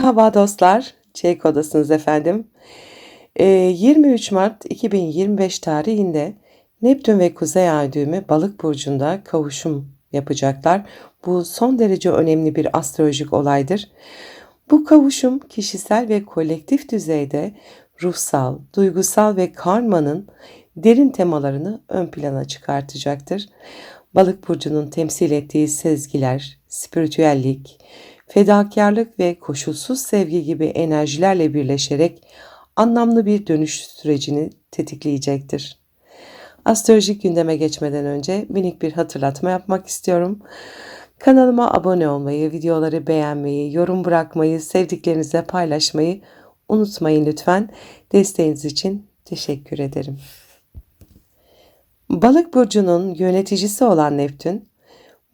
Merhaba dostlar, Çelik Odasınız efendim. Ee, 23 Mart 2025 tarihinde Neptün ve Kuzey Ay düğümü Balık burcunda kavuşum yapacaklar. Bu son derece önemli bir astrolojik olaydır. Bu kavuşum kişisel ve kolektif düzeyde ruhsal, duygusal ve karmanın derin temalarını ön plana çıkartacaktır. Balık burcunun temsil ettiği sezgiler, spiritüellik, fedakarlık ve koşulsuz sevgi gibi enerjilerle birleşerek anlamlı bir dönüş sürecini tetikleyecektir. Astrolojik gündeme geçmeden önce minik bir hatırlatma yapmak istiyorum. Kanalıma abone olmayı, videoları beğenmeyi, yorum bırakmayı, sevdiklerinizle paylaşmayı unutmayın lütfen. Desteğiniz için teşekkür ederim. Balık burcunun yöneticisi olan Neptün,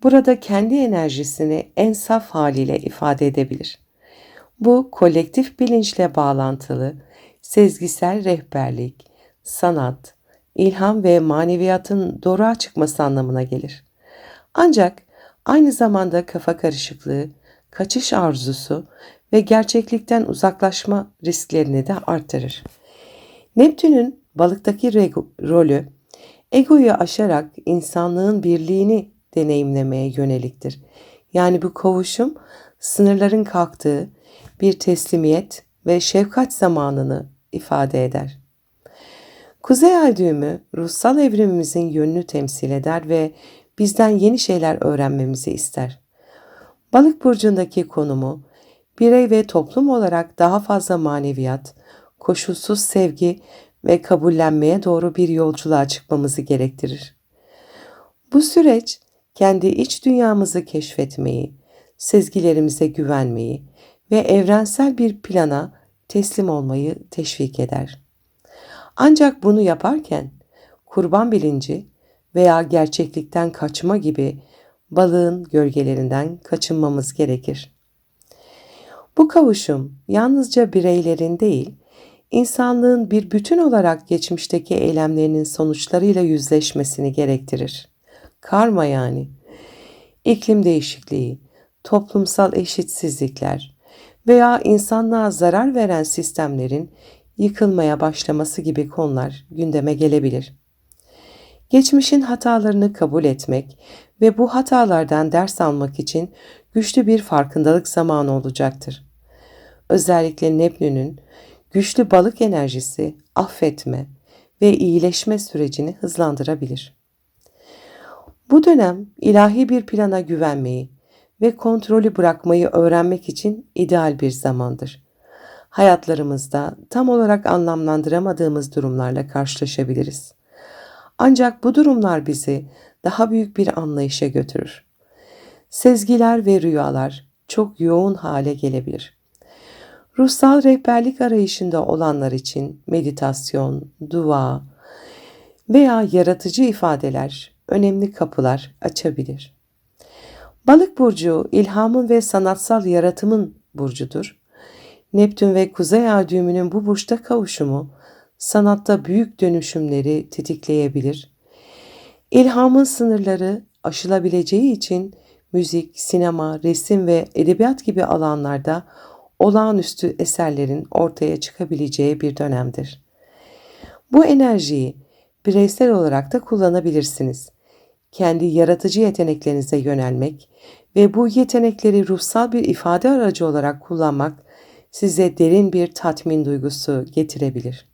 burada kendi enerjisini en saf haliyle ifade edebilir. Bu kolektif bilinçle bağlantılı, sezgisel rehberlik, sanat, ilham ve maneviyatın doğruğa çıkması anlamına gelir. Ancak aynı zamanda kafa karışıklığı, kaçış arzusu ve gerçeklikten uzaklaşma risklerini de artırır. Neptün'ün balıktaki rolü egoyu aşarak insanlığın birliğini deneyimlemeye yöneliktir. Yani bu kavuşum sınırların kalktığı bir teslimiyet ve şefkat zamanını ifade eder. Kuzey ay düğümü ruhsal evrimimizin yönünü temsil eder ve bizden yeni şeyler öğrenmemizi ister. Balık burcundaki konumu birey ve toplum olarak daha fazla maneviyat, koşulsuz sevgi ve kabullenmeye doğru bir yolculuğa çıkmamızı gerektirir. Bu süreç kendi iç dünyamızı keşfetmeyi, sezgilerimize güvenmeyi ve evrensel bir plana teslim olmayı teşvik eder. Ancak bunu yaparken kurban bilinci veya gerçeklikten kaçma gibi balığın gölgelerinden kaçınmamız gerekir. Bu kavuşum yalnızca bireylerin değil, insanlığın bir bütün olarak geçmişteki eylemlerinin sonuçlarıyla yüzleşmesini gerektirir. Karma yani. İklim değişikliği, toplumsal eşitsizlikler veya insanlığa zarar veren sistemlerin yıkılmaya başlaması gibi konular gündeme gelebilir. Geçmişin hatalarını kabul etmek ve bu hatalardan ders almak için güçlü bir farkındalık zamanı olacaktır. Özellikle Neptün'ün güçlü balık enerjisi affetme ve iyileşme sürecini hızlandırabilir. Bu dönem ilahi bir plana güvenmeyi ve kontrolü bırakmayı öğrenmek için ideal bir zamandır. Hayatlarımızda tam olarak anlamlandıramadığımız durumlarla karşılaşabiliriz. Ancak bu durumlar bizi daha büyük bir anlayışa götürür. Sezgiler ve rüyalar çok yoğun hale gelebilir. Ruhsal rehberlik arayışında olanlar için meditasyon, dua veya yaratıcı ifadeler önemli kapılar açabilir. Balık burcu ilhamın ve sanatsal yaratımın burcudur. Neptün ve Kuzey Ay düğümünün bu burçta kavuşumu sanatta büyük dönüşümleri tetikleyebilir. İlhamın sınırları aşılabileceği için müzik, sinema, resim ve edebiyat gibi alanlarda olağanüstü eserlerin ortaya çıkabileceği bir dönemdir. Bu enerjiyi bireysel olarak da kullanabilirsiniz. Kendi yaratıcı yeteneklerinize yönelmek ve bu yetenekleri ruhsal bir ifade aracı olarak kullanmak size derin bir tatmin duygusu getirebilir.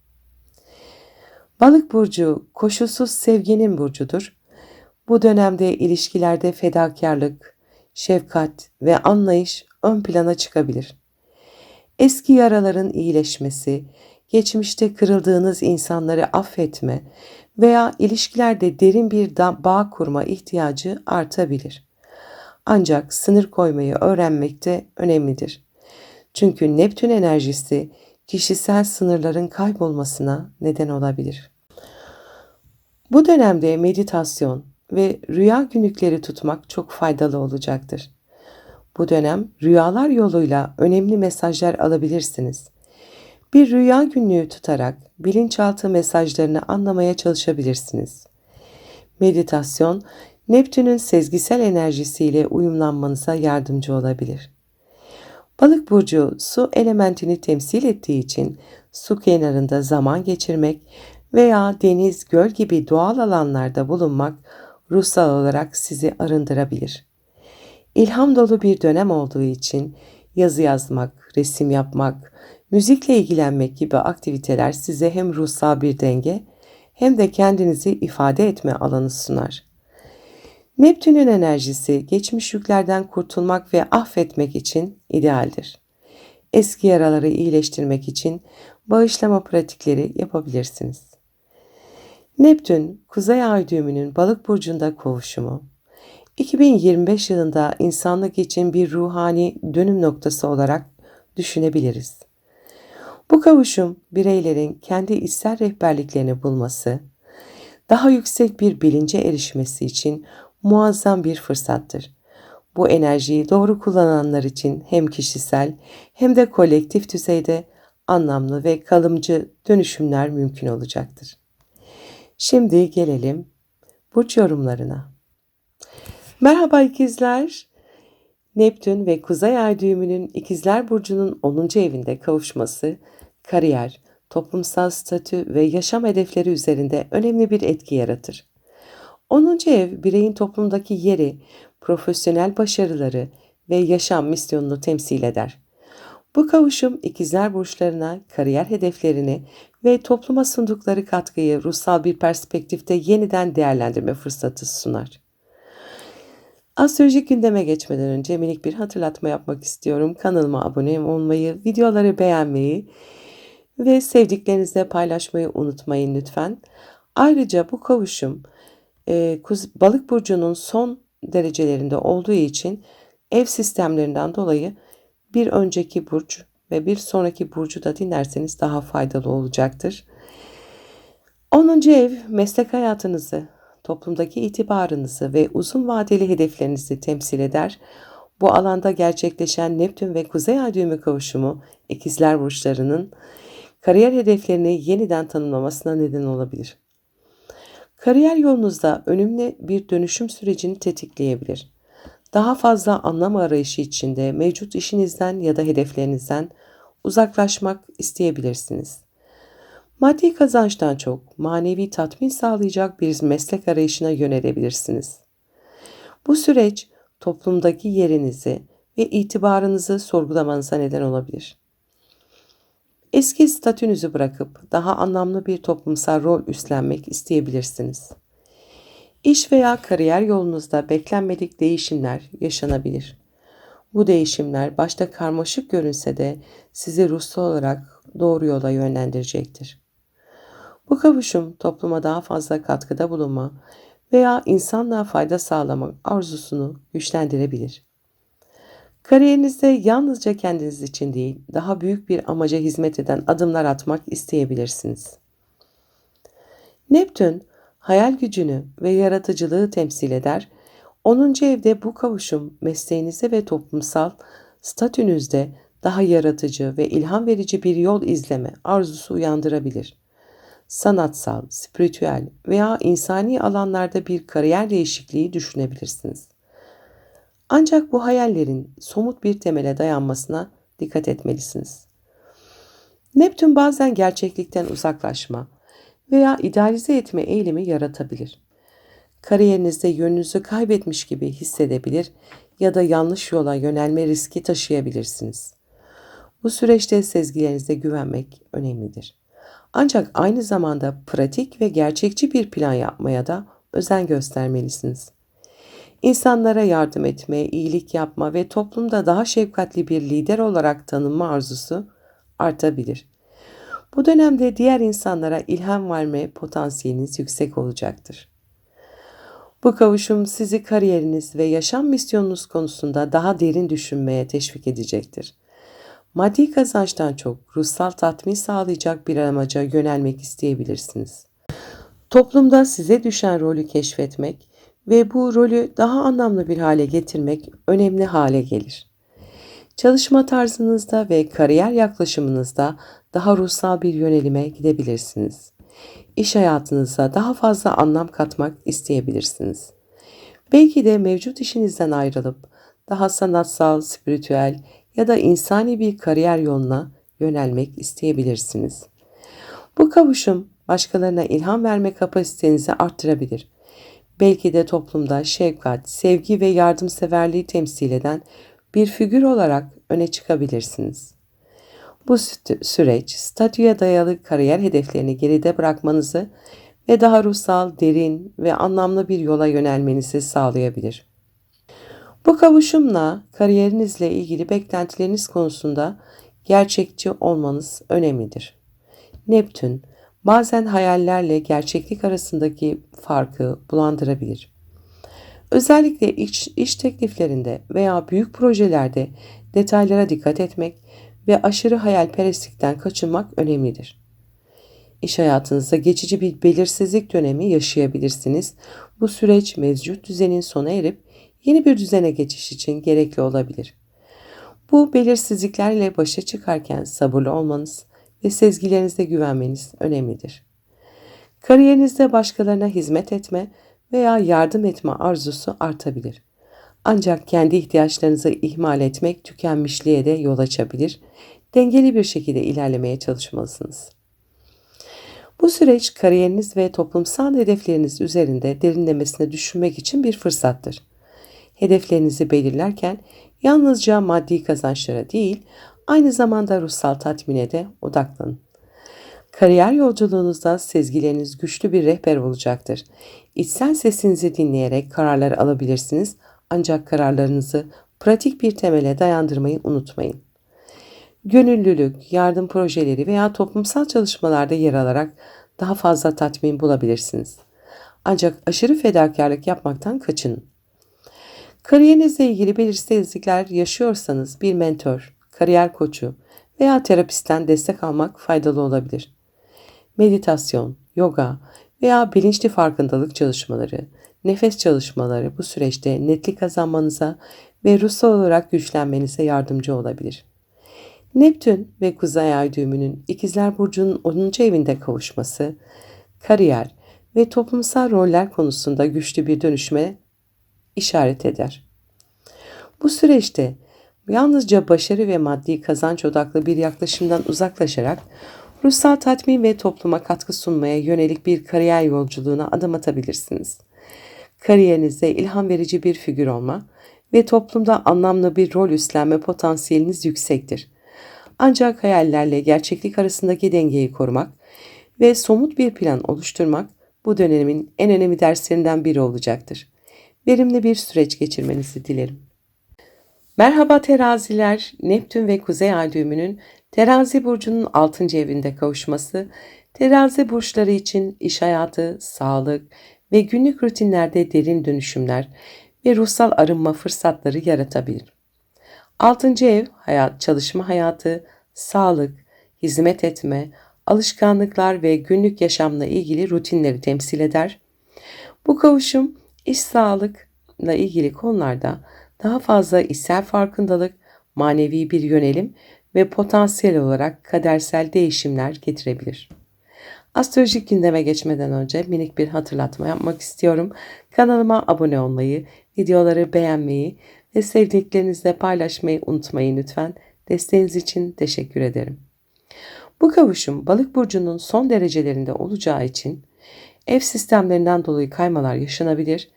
Balık burcu koşulsuz sevginin burcudur. Bu dönemde ilişkilerde fedakarlık, şefkat ve anlayış ön plana çıkabilir. Eski yaraların iyileşmesi, geçmişte kırıldığınız insanları affetme veya ilişkilerde derin bir bağ kurma ihtiyacı artabilir. Ancak sınır koymayı öğrenmek de önemlidir. Çünkü Neptün enerjisi kişisel sınırların kaybolmasına neden olabilir. Bu dönemde meditasyon ve rüya günlükleri tutmak çok faydalı olacaktır. Bu dönem rüyalar yoluyla önemli mesajlar alabilirsiniz. Bir rüya günlüğü tutarak bilinçaltı mesajlarını anlamaya çalışabilirsiniz. Meditasyon, Neptün'ün sezgisel enerjisiyle uyumlanmanıza yardımcı olabilir. Balık burcu su elementini temsil ettiği için su kenarında zaman geçirmek veya deniz, göl gibi doğal alanlarda bulunmak ruhsal olarak sizi arındırabilir. İlham dolu bir dönem olduğu için yazı yazmak, resim yapmak, müzikle ilgilenmek gibi aktiviteler size hem ruhsal bir denge hem de kendinizi ifade etme alanı sunar. Neptün'ün enerjisi geçmiş yüklerden kurtulmak ve affetmek için idealdir. Eski yaraları iyileştirmek için bağışlama pratikleri yapabilirsiniz. Neptün, Kuzey Ay düğümünün balık burcunda kovuşumu, 2025 yılında insanlık için bir ruhani dönüm noktası olarak düşünebiliriz. Bu kavuşum bireylerin kendi içsel rehberliklerini bulması, daha yüksek bir bilince erişmesi için muazzam bir fırsattır. Bu enerjiyi doğru kullananlar için hem kişisel hem de kolektif düzeyde anlamlı ve kalıcı dönüşümler mümkün olacaktır. Şimdi gelelim burç yorumlarına. Merhaba ikizler. Neptün ve Kuzey Ay düğümünün ikizler Burcu'nun 10. evinde kavuşması, kariyer, toplumsal statü ve yaşam hedefleri üzerinde önemli bir etki yaratır. 10. ev bireyin toplumdaki yeri, profesyonel başarıları ve yaşam misyonunu temsil eder. Bu kavuşum ikizler burçlarına kariyer hedeflerini ve topluma sundukları katkıyı ruhsal bir perspektifte yeniden değerlendirme fırsatı sunar. Astrolojik gündeme geçmeden önce minik bir hatırlatma yapmak istiyorum. Kanalıma abone olmayı, videoları beğenmeyi ve sevdiklerinizle paylaşmayı unutmayın lütfen. Ayrıca bu kavuşum e, balık burcunun son derecelerinde olduğu için ev sistemlerinden dolayı bir önceki burç ve bir sonraki burcu da dinlerseniz daha faydalı olacaktır. 10. ev meslek hayatınızı, toplumdaki itibarınızı ve uzun vadeli hedeflerinizi temsil eder. Bu alanda gerçekleşen Neptün ve Kuzey Ay düğümü kavuşumu ikizler burçlarının kariyer hedeflerini yeniden tanımlamasına neden olabilir. Kariyer yolunuzda önemli bir dönüşüm sürecini tetikleyebilir. Daha fazla anlam arayışı içinde mevcut işinizden ya da hedeflerinizden uzaklaşmak isteyebilirsiniz. Maddi kazançtan çok manevi tatmin sağlayacak bir meslek arayışına yönelebilirsiniz. Bu süreç toplumdaki yerinizi ve itibarınızı sorgulamanıza neden olabilir. Eski statünüzü bırakıp daha anlamlı bir toplumsal rol üstlenmek isteyebilirsiniz. İş veya kariyer yolunuzda beklenmedik değişimler yaşanabilir. Bu değişimler başta karmaşık görünse de sizi ruhsal olarak doğru yola yönlendirecektir. Bu kavuşum topluma daha fazla katkıda bulunma veya insanlığa fayda sağlamak arzusunu güçlendirebilir. Kariyerinizde yalnızca kendiniz için değil, daha büyük bir amaca hizmet eden adımlar atmak isteyebilirsiniz. Neptün, hayal gücünü ve yaratıcılığı temsil eder. 10. evde bu kavuşum mesleğinizde ve toplumsal statünüzde daha yaratıcı ve ilham verici bir yol izleme arzusu uyandırabilir sanatsal, spiritüel veya insani alanlarda bir kariyer değişikliği düşünebilirsiniz. Ancak bu hayallerin somut bir temele dayanmasına dikkat etmelisiniz. Neptün bazen gerçeklikten uzaklaşma veya idealize etme eğilimi yaratabilir. Kariyerinizde yönünüzü kaybetmiş gibi hissedebilir ya da yanlış yola yönelme riski taşıyabilirsiniz. Bu süreçte sezgilerinize güvenmek önemlidir. Ancak aynı zamanda pratik ve gerçekçi bir plan yapmaya da özen göstermelisiniz. İnsanlara yardım etme, iyilik yapma ve toplumda daha şefkatli bir lider olarak tanınma arzusu artabilir. Bu dönemde diğer insanlara ilham verme potansiyeliniz yüksek olacaktır. Bu kavuşum sizi kariyeriniz ve yaşam misyonunuz konusunda daha derin düşünmeye teşvik edecektir. Maddi kazançtan çok ruhsal tatmin sağlayacak bir amaca yönelmek isteyebilirsiniz. Toplumda size düşen rolü keşfetmek ve bu rolü daha anlamlı bir hale getirmek önemli hale gelir. Çalışma tarzınızda ve kariyer yaklaşımınızda daha ruhsal bir yönelime gidebilirsiniz. İş hayatınıza daha fazla anlam katmak isteyebilirsiniz. Belki de mevcut işinizden ayrılıp daha sanatsal, spiritüel ya da insani bir kariyer yoluna yönelmek isteyebilirsiniz. Bu kavuşum başkalarına ilham verme kapasitenizi arttırabilir. Belki de toplumda şefkat, sevgi ve yardımseverliği temsil eden bir figür olarak öne çıkabilirsiniz. Bu süreç statüye dayalı kariyer hedeflerini geride bırakmanızı ve daha ruhsal, derin ve anlamlı bir yola yönelmenizi sağlayabilir. Bu kavuşumla kariyerinizle ilgili beklentileriniz konusunda gerçekçi olmanız önemlidir. Neptün bazen hayallerle gerçeklik arasındaki farkı bulandırabilir. Özellikle iş, iş tekliflerinde veya büyük projelerde detaylara dikkat etmek ve aşırı hayalperestlikten kaçınmak önemlidir. İş hayatınızda geçici bir belirsizlik dönemi yaşayabilirsiniz. Bu süreç mevcut düzenin sona erip yeni bir düzene geçiş için gerekli olabilir. Bu belirsizliklerle başa çıkarken sabırlı olmanız ve sezgilerinize güvenmeniz önemlidir. Kariyerinizde başkalarına hizmet etme veya yardım etme arzusu artabilir. Ancak kendi ihtiyaçlarınızı ihmal etmek tükenmişliğe de yol açabilir. Dengeli bir şekilde ilerlemeye çalışmalısınız. Bu süreç kariyeriniz ve toplumsal hedefleriniz üzerinde derinlemesine düşünmek için bir fırsattır. Hedeflerinizi belirlerken yalnızca maddi kazançlara değil, aynı zamanda ruhsal tatmine de odaklanın. Kariyer yolculuğunuzda sezgileriniz güçlü bir rehber olacaktır. İçsel sesinizi dinleyerek kararlar alabilirsiniz ancak kararlarınızı pratik bir temele dayandırmayı unutmayın. Gönüllülük, yardım projeleri veya toplumsal çalışmalarda yer alarak daha fazla tatmin bulabilirsiniz. Ancak aşırı fedakarlık yapmaktan kaçının. Kariyerinizle ilgili belirsizlikler yaşıyorsanız bir mentor, kariyer koçu veya terapistten destek almak faydalı olabilir. Meditasyon, yoga veya bilinçli farkındalık çalışmaları, nefes çalışmaları bu süreçte netlik kazanmanıza ve ruhsal olarak güçlenmenize yardımcı olabilir. Neptün ve Kuzey Ay düğümünün İkizler Burcu'nun 10. evinde kavuşması, kariyer ve toplumsal roller konusunda güçlü bir dönüşme işaret eder. Bu süreçte yalnızca başarı ve maddi kazanç odaklı bir yaklaşımdan uzaklaşarak ruhsal tatmin ve topluma katkı sunmaya yönelik bir kariyer yolculuğuna adım atabilirsiniz. Kariyerinizde ilham verici bir figür olma ve toplumda anlamlı bir rol üstlenme potansiyeliniz yüksektir. Ancak hayallerle gerçeklik arasındaki dengeyi korumak ve somut bir plan oluşturmak bu dönemin en önemli derslerinden biri olacaktır. Verimli bir süreç geçirmenizi dilerim. Merhaba teraziler, Neptün ve Kuzey Ay düğümünün terazi burcunun 6. evinde kavuşması, terazi burçları için iş hayatı, sağlık ve günlük rutinlerde derin dönüşümler ve ruhsal arınma fırsatları yaratabilir. 6. ev, hayat, çalışma hayatı, sağlık, hizmet etme, alışkanlıklar ve günlük yaşamla ilgili rutinleri temsil eder. Bu kavuşum iş sağlıkla ilgili konularda daha fazla içsel farkındalık, manevi bir yönelim ve potansiyel olarak kadersel değişimler getirebilir. Astrolojik gündeme geçmeden önce minik bir hatırlatma yapmak istiyorum. Kanalıma abone olmayı, videoları beğenmeyi ve sevdiklerinizle paylaşmayı unutmayın lütfen. Desteğiniz için teşekkür ederim. Bu kavuşum balık burcunun son derecelerinde olacağı için ev sistemlerinden dolayı kaymalar yaşanabilir.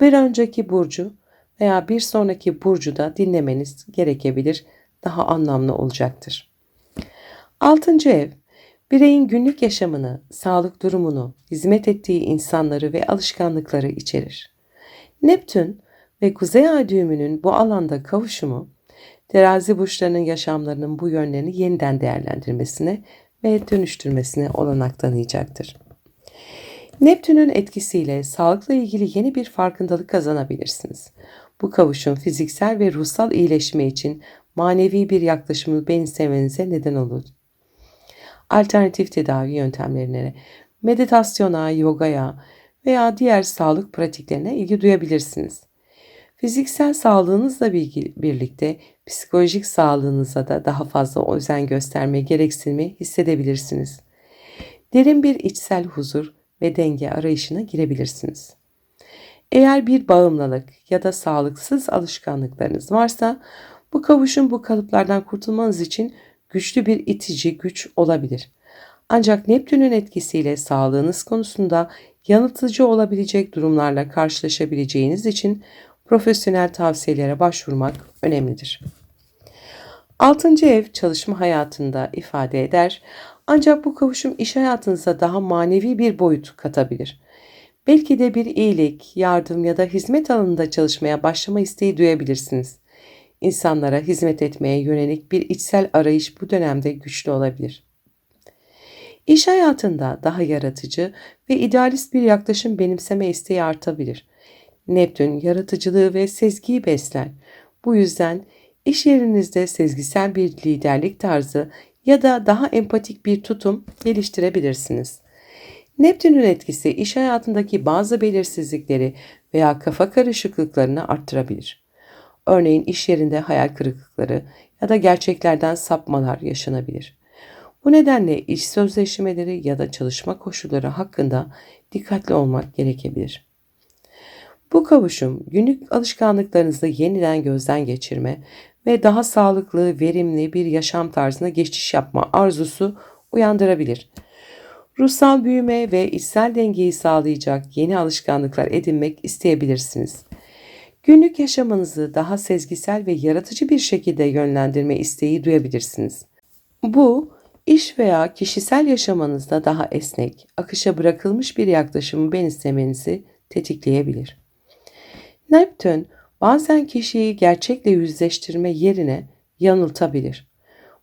Bir önceki burcu veya bir sonraki burcu da dinlemeniz gerekebilir. Daha anlamlı olacaktır. Altıncı ev, bireyin günlük yaşamını, sağlık durumunu, hizmet ettiği insanları ve alışkanlıkları içerir. Neptün ve Kuzey Ay düğümünün bu alanda kavuşumu, terazi burçlarının yaşamlarının bu yönlerini yeniden değerlendirmesine ve dönüştürmesine olanak tanıyacaktır. Neptün'ün etkisiyle sağlıkla ilgili yeni bir farkındalık kazanabilirsiniz. Bu kavuşum fiziksel ve ruhsal iyileşme için manevi bir yaklaşımı benimsemenize neden olur. Alternatif tedavi yöntemlerine, meditasyona, yogaya veya diğer sağlık pratiklerine ilgi duyabilirsiniz. Fiziksel sağlığınızla birlikte psikolojik sağlığınıza da daha fazla özen gösterme gereksinimi hissedebilirsiniz. Derin bir içsel huzur ve denge arayışına girebilirsiniz. Eğer bir bağımlılık ya da sağlıksız alışkanlıklarınız varsa Bu kavuşum bu kalıplardan kurtulmanız için güçlü bir itici güç olabilir. Ancak Neptün'ün etkisiyle sağlığınız konusunda yanıltıcı olabilecek durumlarla karşılaşabileceğiniz için profesyonel tavsiyelere başvurmak önemlidir. Altıncı ev çalışma hayatında ifade eder ancak bu kavuşum iş hayatınıza daha manevi bir boyut katabilir. Belki de bir iyilik, yardım ya da hizmet alanında çalışmaya başlama isteği duyabilirsiniz. İnsanlara hizmet etmeye yönelik bir içsel arayış bu dönemde güçlü olabilir. İş hayatında daha yaratıcı ve idealist bir yaklaşım benimseme isteği artabilir. Neptün yaratıcılığı ve sezgiyi besler. Bu yüzden iş yerinizde sezgisel bir liderlik tarzı ya da daha empatik bir tutum geliştirebilirsiniz. Neptün'ün etkisi iş hayatındaki bazı belirsizlikleri veya kafa karışıklıklarını arttırabilir. Örneğin iş yerinde hayal kırıklıkları ya da gerçeklerden sapmalar yaşanabilir. Bu nedenle iş sözleşmeleri ya da çalışma koşulları hakkında dikkatli olmak gerekebilir. Bu kavuşum günlük alışkanlıklarınızı yeniden gözden geçirme ve daha sağlıklı, verimli bir yaşam tarzına geçiş yapma arzusu uyandırabilir. Ruhsal büyüme ve içsel dengeyi sağlayacak yeni alışkanlıklar edinmek isteyebilirsiniz. Günlük yaşamınızı daha sezgisel ve yaratıcı bir şekilde yönlendirme isteği duyabilirsiniz. Bu, iş veya kişisel yaşamanızda daha esnek, akışa bırakılmış bir yaklaşımı benimsemenizi tetikleyebilir. Neptün, bazen kişiyi gerçekle yüzleştirme yerine yanıltabilir.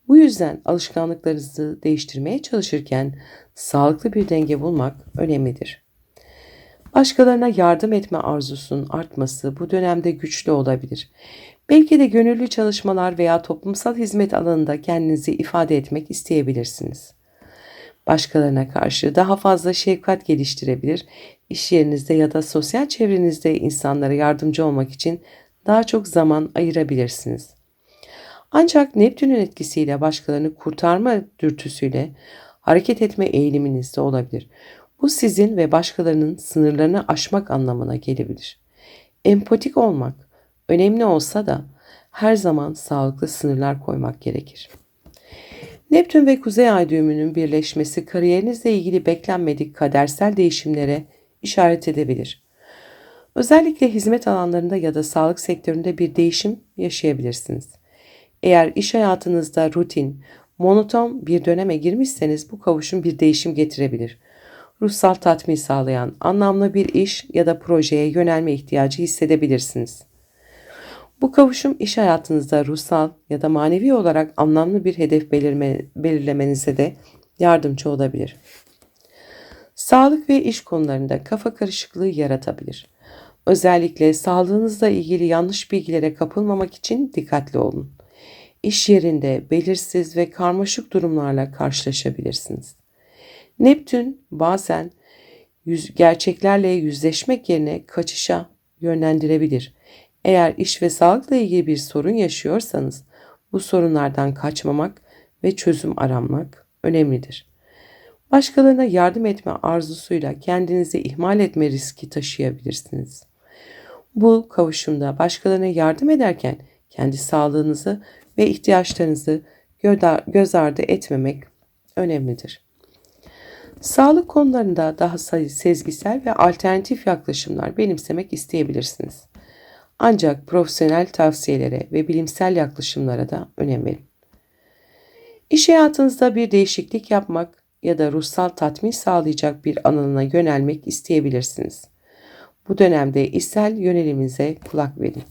Bu yüzden alışkanlıklarınızı değiştirmeye çalışırken sağlıklı bir denge bulmak önemlidir. Başkalarına yardım etme arzusunun artması bu dönemde güçlü olabilir. Belki de gönüllü çalışmalar veya toplumsal hizmet alanında kendinizi ifade etmek isteyebilirsiniz. Başkalarına karşı daha fazla şefkat geliştirebilir, iş yerinizde ya da sosyal çevrenizde insanlara yardımcı olmak için daha çok zaman ayırabilirsiniz. Ancak Neptün'ün etkisiyle başkalarını kurtarma dürtüsüyle hareket etme eğiliminiz de olabilir. Bu sizin ve başkalarının sınırlarını aşmak anlamına gelebilir. Empatik olmak önemli olsa da her zaman sağlıklı sınırlar koymak gerekir. Neptün ve Kuzey Ay düğümünün birleşmesi kariyerinizle ilgili beklenmedik kadersel değişimlere işaret edebilir. Özellikle hizmet alanlarında ya da sağlık sektöründe bir değişim yaşayabilirsiniz. Eğer iş hayatınızda rutin, monoton bir döneme girmişseniz bu kavuşum bir değişim getirebilir. Ruhsal tatmin sağlayan anlamlı bir iş ya da projeye yönelme ihtiyacı hissedebilirsiniz. Bu kavuşum iş hayatınızda ruhsal ya da manevi olarak anlamlı bir hedef belirme, belirlemenize de yardımcı olabilir. Sağlık ve iş konularında kafa karışıklığı yaratabilir. Özellikle sağlığınızla ilgili yanlış bilgilere kapılmamak için dikkatli olun. İş yerinde belirsiz ve karmaşık durumlarla karşılaşabilirsiniz. Neptün bazen yüz, gerçeklerle yüzleşmek yerine kaçışa yönlendirebilir. Eğer iş ve sağlıkla ilgili bir sorun yaşıyorsanız bu sorunlardan kaçmamak ve çözüm aramak önemlidir. Başkalarına yardım etme arzusuyla kendinizi ihmal etme riski taşıyabilirsiniz. Bu kavuşumda başkalarına yardım ederken kendi sağlığınızı ve ihtiyaçlarınızı göz ardı etmemek önemlidir. Sağlık konularında daha sezgisel ve alternatif yaklaşımlar benimsemek isteyebilirsiniz. Ancak profesyonel tavsiyelere ve bilimsel yaklaşımlara da önem verin. İş hayatınızda bir değişiklik yapmak ya da ruhsal tatmin sağlayacak bir alanına yönelmek isteyebilirsiniz. Bu dönemde içsel yöneliminize kulak verin.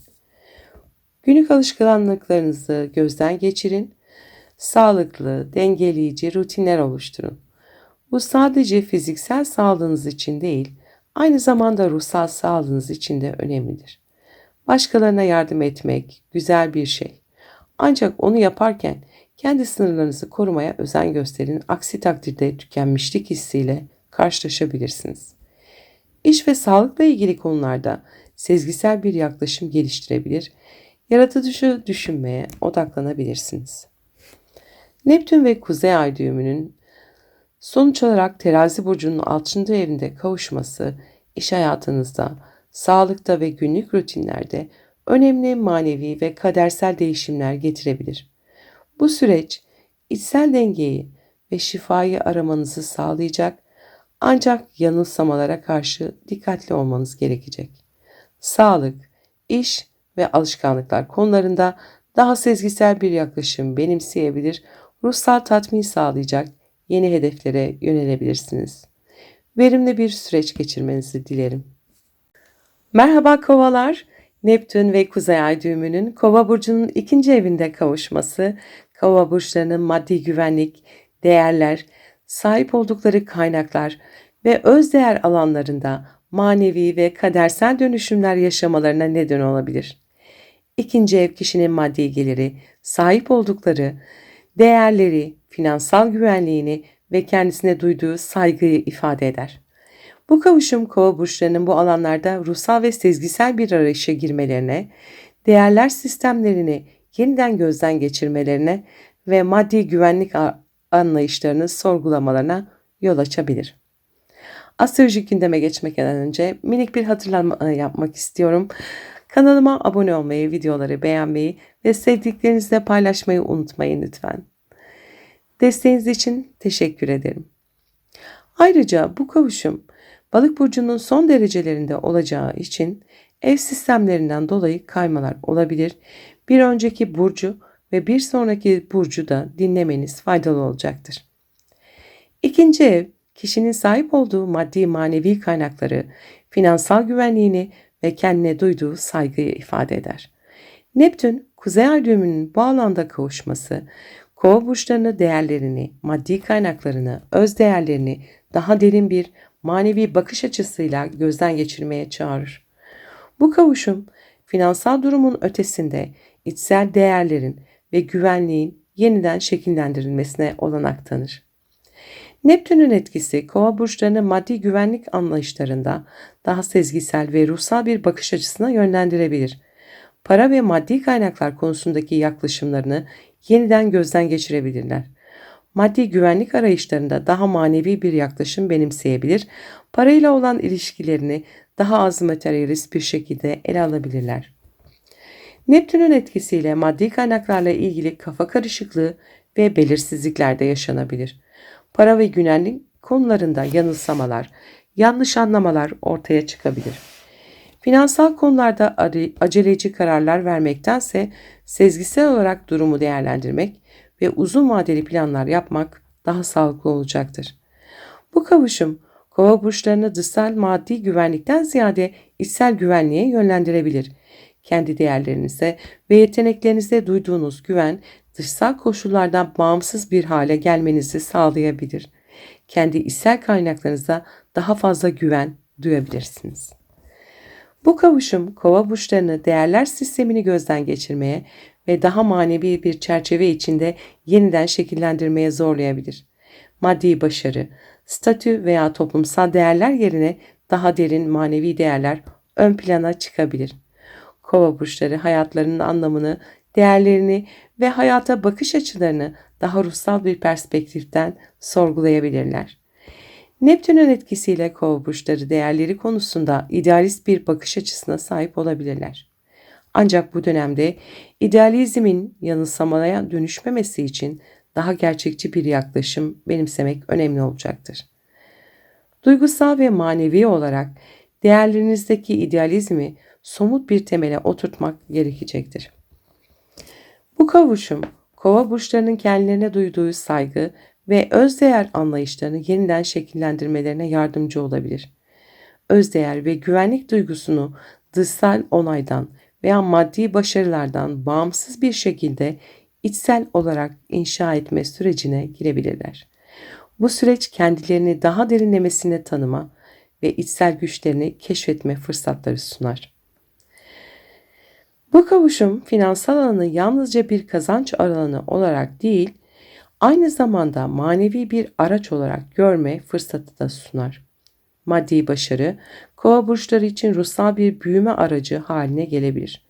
Günlük alışkanlıklarınızı gözden geçirin. Sağlıklı, dengeleyici rutinler oluşturun. Bu sadece fiziksel sağlığınız için değil, aynı zamanda ruhsal sağlığınız için de önemlidir. Başkalarına yardım etmek güzel bir şey. Ancak onu yaparken kendi sınırlarınızı korumaya özen gösterin. Aksi takdirde tükenmişlik hissiyle karşılaşabilirsiniz. İş ve sağlıkla ilgili konularda sezgisel bir yaklaşım geliştirebilir, yaratıcı düşünmeye odaklanabilirsiniz. Neptün ve Kuzey Ay düğümünün sonuç olarak terazi burcunun 6. evinde kavuşması iş hayatınızda, sağlıkta ve günlük rutinlerde önemli manevi ve kadersel değişimler getirebilir. Bu süreç içsel dengeyi ve şifayı aramanızı sağlayacak ancak yanılsamalara karşı dikkatli olmanız gerekecek. Sağlık, iş ve alışkanlıklar konularında daha sezgisel bir yaklaşım benimseyebilir, ruhsal tatmin sağlayacak yeni hedeflere yönelebilirsiniz. Verimli bir süreç geçirmenizi dilerim. Merhaba kovalar. Neptün ve Kuzey Ay düğümünün Kova burcunun ikinci evinde kavuşması, Kova burçlarının maddi güvenlik, değerler, sahip oldukları kaynaklar ve öz değer alanlarında manevi ve kadersel dönüşümler yaşamalarına neden olabilir. İkinci ev kişinin maddi geliri, sahip oldukları değerleri, finansal güvenliğini ve kendisine duyduğu saygıyı ifade eder. Bu kavuşum kova burçlarının bu alanlarda ruhsal ve sezgisel bir arayışa girmelerine, değerler sistemlerini yeniden gözden geçirmelerine ve maddi güvenlik anlayışlarını sorgulamalarına yol açabilir. Astrolojik gündeme geçmeden önce minik bir hatırlama e, yapmak istiyorum. Kanalıma abone olmayı, videoları beğenmeyi ve sevdiklerinizle paylaşmayı unutmayın lütfen. Desteğiniz için teşekkür ederim. Ayrıca bu kavuşum balık burcunun son derecelerinde olacağı için ev sistemlerinden dolayı kaymalar olabilir. Bir önceki burcu ve bir sonraki burcu da dinlemeniz faydalı olacaktır. İkinci ev, kişinin sahip olduğu maddi manevi kaynakları, finansal güvenliğini ve kendine duyduğu saygıyı ifade eder. Neptün, Kuzey Ay düğümünün bu alanda kavuşması, kova burçlarını değerlerini, maddi kaynaklarını, öz değerlerini daha derin bir manevi bakış açısıyla gözden geçirmeye çağırır. Bu kavuşum, finansal durumun ötesinde içsel değerlerin ve güvenliğin yeniden şekillendirilmesine olanak tanır. Neptün'ün etkisi kova burçlarını maddi güvenlik anlayışlarında daha sezgisel ve ruhsal bir bakış açısına yönlendirebilir. Para ve maddi kaynaklar konusundaki yaklaşımlarını yeniden gözden geçirebilirler. Maddi güvenlik arayışlarında daha manevi bir yaklaşım benimseyebilir, parayla olan ilişkilerini daha az materyalist bir şekilde ele alabilirler. Neptün'ün etkisiyle maddi kaynaklarla ilgili kafa karışıklığı ve belirsizlikler de yaşanabilir. Para ve güvenlik konularında yanılsamalar, yanlış anlamalar ortaya çıkabilir. Finansal konularda aceleci kararlar vermektense sezgisel olarak durumu değerlendirmek ve uzun vadeli planlar yapmak daha sağlıklı olacaktır. Bu kavuşum kova burçlarını dışsal maddi güvenlikten ziyade içsel güvenliğe yönlendirebilir kendi değerlerinize ve yeteneklerinize duyduğunuz güven dışsal koşullardan bağımsız bir hale gelmenizi sağlayabilir. Kendi içsel kaynaklarınıza daha fazla güven duyabilirsiniz. Bu kavuşum kova burçlarını değerler sistemini gözden geçirmeye ve daha manevi bir çerçeve içinde yeniden şekillendirmeye zorlayabilir. Maddi başarı, statü veya toplumsal değerler yerine daha derin manevi değerler ön plana çıkabilir. Kova burçları hayatlarının anlamını, değerlerini ve hayata bakış açılarını daha ruhsal bir perspektiften sorgulayabilirler. Neptün'ün etkisiyle kova burçları değerleri konusunda idealist bir bakış açısına sahip olabilirler. Ancak bu dönemde idealizmin yanılsamaya dönüşmemesi için daha gerçekçi bir yaklaşım benimsemek önemli olacaktır. Duygusal ve manevi olarak değerlerinizdeki idealizmi somut bir temele oturtmak gerekecektir. Bu kavuşum kova burçlarının kendilerine duyduğu saygı ve özdeğer anlayışlarını yeniden şekillendirmelerine yardımcı olabilir. Özdeğer ve güvenlik duygusunu dışsal onaydan veya maddi başarılardan bağımsız bir şekilde içsel olarak inşa etme sürecine girebilirler. Bu süreç kendilerini daha derinlemesine tanıma ve içsel güçlerini keşfetme fırsatları sunar. Bu kavuşum finansal alanı yalnızca bir kazanç alanı olarak değil, aynı zamanda manevi bir araç olarak görme fırsatı da sunar. Maddi başarı, kova burçları için ruhsal bir büyüme aracı haline gelebilir.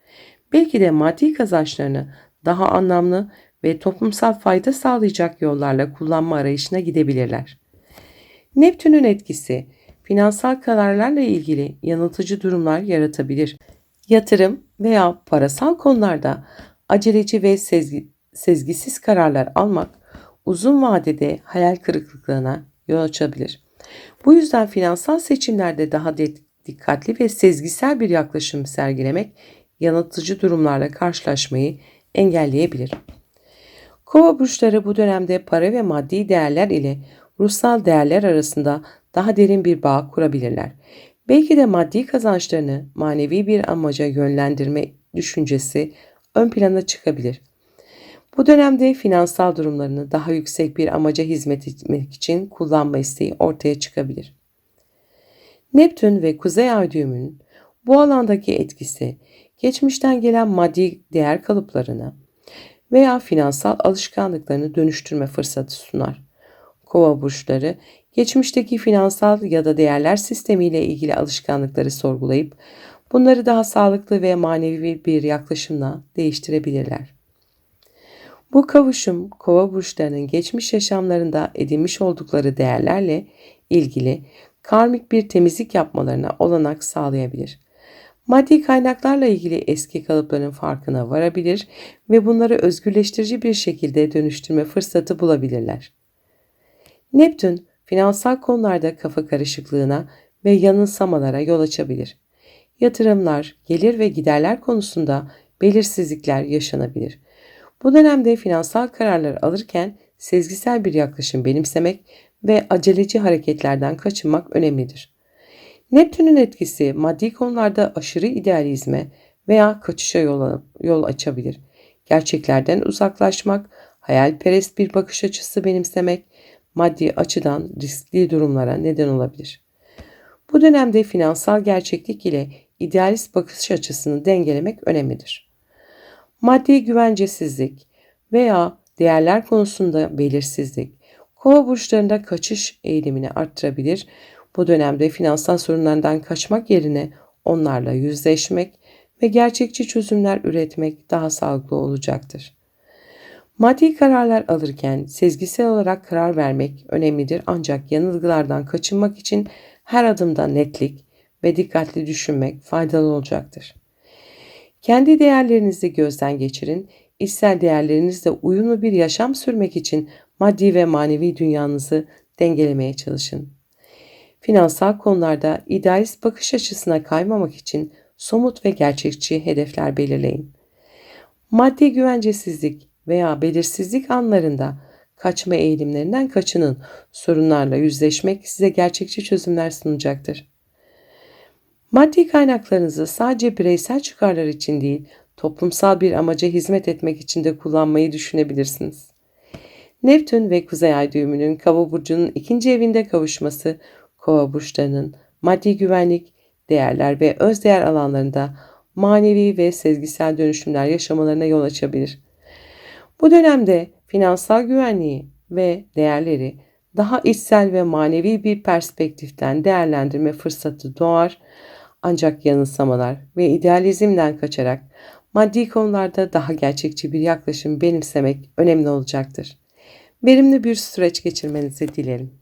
Belki de maddi kazançlarını daha anlamlı ve toplumsal fayda sağlayacak yollarla kullanma arayışına gidebilirler. Neptün'ün etkisi finansal kararlarla ilgili yanıltıcı durumlar yaratabilir Yatırım veya parasal konularda aceleci ve sezgi, sezgisiz kararlar almak uzun vadede hayal kırıklıklarına yol açabilir. Bu yüzden finansal seçimlerde daha dikkatli ve sezgisel bir yaklaşım sergilemek yanıltıcı durumlarla karşılaşmayı engelleyebilir. Kova burçları bu dönemde para ve maddi değerler ile ruhsal değerler arasında daha derin bir bağ kurabilirler. Belki de maddi kazançlarını manevi bir amaca yönlendirme düşüncesi ön plana çıkabilir. Bu dönemde finansal durumlarını daha yüksek bir amaca hizmet etmek için kullanma isteği ortaya çıkabilir. Neptün ve Kuzey Ay düğümünün bu alandaki etkisi geçmişten gelen maddi değer kalıplarını veya finansal alışkanlıklarını dönüştürme fırsatı sunar. Kova burçları geçmişteki finansal ya da değerler sistemiyle ilgili alışkanlıkları sorgulayıp bunları daha sağlıklı ve manevi bir yaklaşımla değiştirebilirler. Bu kavuşum kova burçlarının geçmiş yaşamlarında edinmiş oldukları değerlerle ilgili karmik bir temizlik yapmalarına olanak sağlayabilir. Maddi kaynaklarla ilgili eski kalıpların farkına varabilir ve bunları özgürleştirici bir şekilde dönüştürme fırsatı bulabilirler. Neptün, finansal konularda kafa karışıklığına ve yanılsamalara yol açabilir. Yatırımlar, gelir ve giderler konusunda belirsizlikler yaşanabilir. Bu dönemde finansal kararlar alırken sezgisel bir yaklaşım benimsemek ve aceleci hareketlerden kaçınmak önemlidir. Neptün'ün etkisi maddi konularda aşırı idealizme veya kaçışa yol, yol açabilir. Gerçeklerden uzaklaşmak, hayalperest bir bakış açısı benimsemek maddi açıdan riskli durumlara neden olabilir. Bu dönemde finansal gerçeklik ile idealist bakış açısını dengelemek önemlidir. Maddi güvencesizlik veya değerler konusunda belirsizlik, kova burçlarında kaçış eğilimini arttırabilir. Bu dönemde finansal sorunlardan kaçmak yerine onlarla yüzleşmek ve gerçekçi çözümler üretmek daha sağlıklı olacaktır. Maddi kararlar alırken sezgisel olarak karar vermek önemlidir ancak yanılgılardan kaçınmak için her adımda netlik ve dikkatli düşünmek faydalı olacaktır. Kendi değerlerinizi gözden geçirin, içsel değerlerinizle uyumlu bir yaşam sürmek için maddi ve manevi dünyanızı dengelemeye çalışın. Finansal konularda idealist bakış açısına kaymamak için somut ve gerçekçi hedefler belirleyin. Maddi güvencesizlik, veya belirsizlik anlarında kaçma eğilimlerinden kaçının. Sorunlarla yüzleşmek size gerçekçi çözümler sunacaktır. Maddi kaynaklarınızı sadece bireysel çıkarlar için değil, toplumsal bir amaca hizmet etmek için de kullanmayı düşünebilirsiniz. Neptün ve Kuzey Ay düğümünün Kova burcunun ikinci evinde kavuşması Kova burçlarının maddi güvenlik, değerler ve öz değer alanlarında manevi ve sezgisel dönüşümler yaşamalarına yol açabilir. Bu dönemde finansal güvenliği ve değerleri daha içsel ve manevi bir perspektiften değerlendirme fırsatı doğar. Ancak yanılsamalar ve idealizmden kaçarak maddi konularda daha gerçekçi bir yaklaşım benimsemek önemli olacaktır. Verimli bir süreç geçirmenizi dilerim.